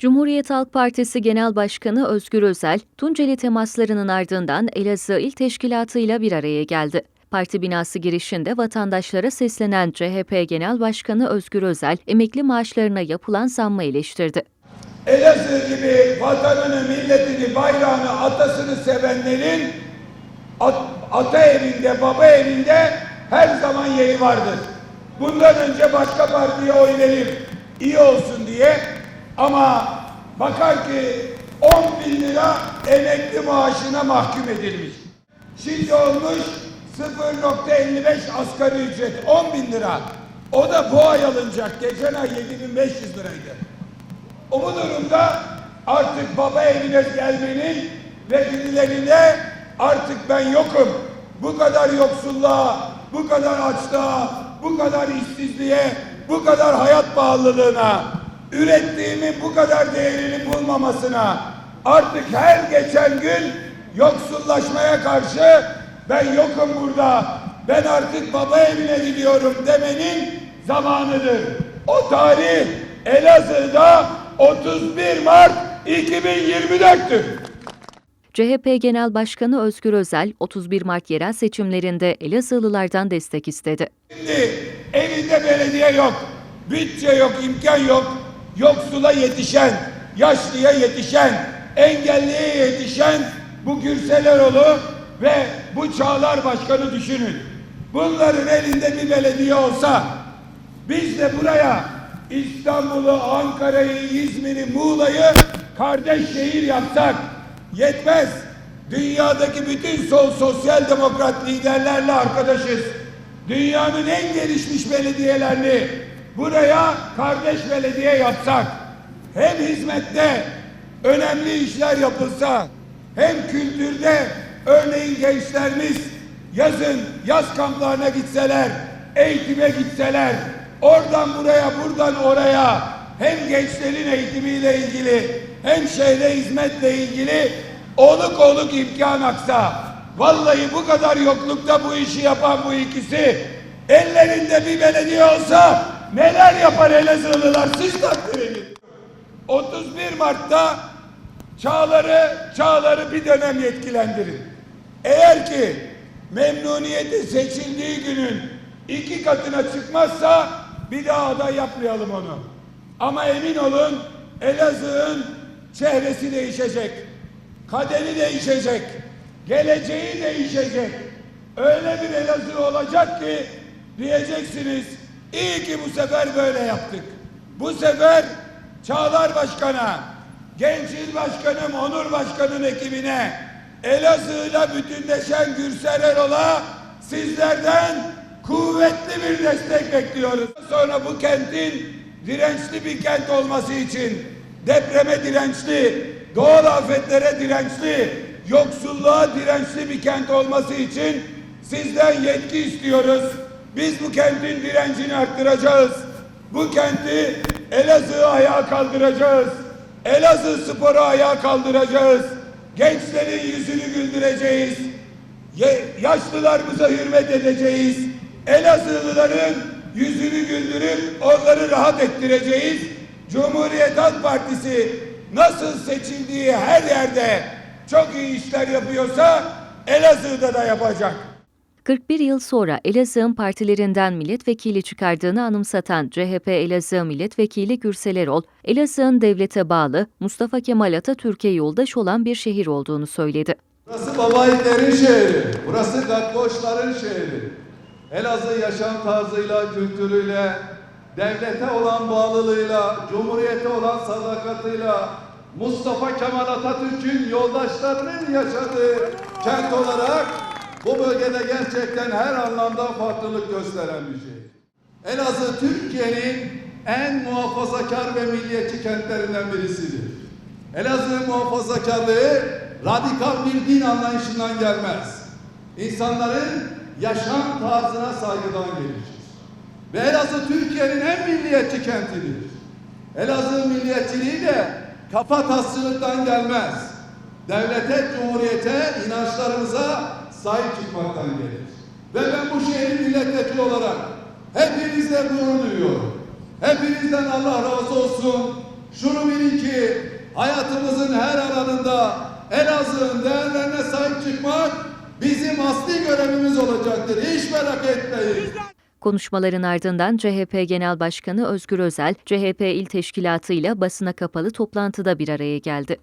Cumhuriyet Halk Partisi Genel Başkanı Özgür Özel, Tunceli temaslarının ardından Elazığ İl Teşkilatı ile bir araya geldi. Parti binası girişinde vatandaşlara seslenen CHP Genel Başkanı Özgür Özel, emekli maaşlarına yapılan zammı eleştirdi. Elazığ gibi vatanını, milletini, bayrağını, atasını sevenlerin at- ata evinde, baba evinde her zaman yeri vardır. Bundan önce başka partiye oy verir, iyi olsun diye ama bakar ki 10 bin lira emekli maaşına mahkum edilmiş. Şimdi olmuş 0.55 asgari ücret 10 bin lira. O da bu ay alınacak. Geçen ay 7500 liraydı. O bu durumda artık baba evine gelmenin ve birilerine artık ben yokum. Bu kadar yoksulluğa, bu kadar açlığa, bu kadar işsizliğe, bu kadar hayat pahalılığına, ürettiğimin bu kadar değerini bulmamasına, artık her geçen gün yoksullaşmaya karşı ben yokum burada, ben artık baba evine gidiyorum demenin zamanıdır. O tarih Elazığ'da 31 Mart 2024'tür. CHP Genel Başkanı Özgür Özel, 31 Mart yerel seçimlerinde Elazığlılardan destek istedi. Şimdi elinde belediye yok, bütçe yok, imkan yok. Yoksula yetişen, yaşlıya yetişen, engelliye yetişen bu Gürseleroğlu ve bu Çağlar Başkanı düşünün. Bunların elinde bir belediye olsa biz de buraya İstanbul'u, Ankara'yı, İzmir'i, Muğla'yı kardeş şehir yapsak yetmez. Dünyadaki bütün sol sosyal demokrat liderlerle arkadaşız. Dünyanın en gelişmiş belediyelerini buraya kardeş belediye yapsak hem hizmette önemli işler yapılsa hem kültürde örneğin gençlerimiz yazın yaz kamplarına gitseler, eğitime gitseler, oradan buraya buradan oraya hem gençlerin eğitimiyle ilgili hem şehre hizmetle ilgili oluk oluk imkan aksa vallahi bu kadar yoklukta bu işi yapan bu ikisi ellerinde bir belediye olsa neler yapar Elazığlılar siz takdir edin. 31 Mart'ta çağları çağları bir dönem yetkilendirin. Eğer ki memnuniyeti seçildiği günün iki katına çıkmazsa bir daha aday yapmayalım onu. Ama emin olun Elazığ'ın çehresi değişecek. Kaderi değişecek. Geleceği değişecek. Öyle bir Elazığ olacak ki diyeceksiniz iyi ki bu sefer böyle yaptık. Bu sefer Çağlar Başkan'a, Genç İl Başkanım Onur Başkan'ın ekibine, Elazığ'la bütünleşen Gürsel Erol'a sizlerden kuvvetli bir destek bekliyoruz. Sonra bu kentin dirençli bir kent olması için depreme dirençli, doğal afetlere dirençli, yoksulluğa dirençli bir kent olması için sizden yetki istiyoruz. Biz bu kentin direncini arttıracağız. Bu kenti Elazığ'ı ayağa kaldıracağız. Elazığ sporu ayağa kaldıracağız. Gençlerin yüzünü güldüreceğiz. Yaşlılarımıza hürmet edeceğiz. Elazığlıların yüzünü güldürüp onları rahat ettireceğiz. Cumhuriyet Halk Partisi nasıl seçildiği her yerde çok iyi işler yapıyorsa Elazığ'da da yapacak. 41 yıl sonra Elazığ'ın partilerinden milletvekili çıkardığını anımsatan CHP Elazığ Milletvekili Gürsel Erol, Elazığ'ın devlete bağlı Mustafa Kemal Atatürk'e yoldaş olan bir şehir olduğunu söyledi. Burası babayiğitlerin şehri. Burası gakkoşların şehri. Elazığ yaşam tarzıyla, kültürüyle, devlete olan bağlılığıyla, cumhuriyete olan sadakatıyla, Mustafa Kemal Atatürk'ün yoldaşlarının yaşadığı kent olarak bu bölgede gerçekten her anlamda farklılık gösteren bir şey. Elazığ Türkiye'nin en muhafazakar ve milliyetçi kentlerinden birisidir. Elazığ muhafazakarlığı radikal bir din anlayışından gelmez. İnsanların yaşam tarzına saygıdan gelir. Ve Elazığ Türkiye'nin en milliyetçi kentidir. Elazığ milliyetçiliği de kafa tasçılıktan gelmez. Devlete, cumhuriyete, inançlarımıza sahip çıkmaktan gelir. Ve ben bu şehrin milletvekili olarak hepinizle gurur duyuyorum. Hepinizden Allah razı olsun. şunu bilin ki hayatımızın her alanında Elazığ'ın değerlerine sahip çıkmak bizim asli görevimiz olacaktır. Hiç merak etmeyin. Konuşmaların ardından CHP Genel Başkanı Özgür Özel, CHP İl Teşkilatı ile basına kapalı toplantıda bir araya geldi.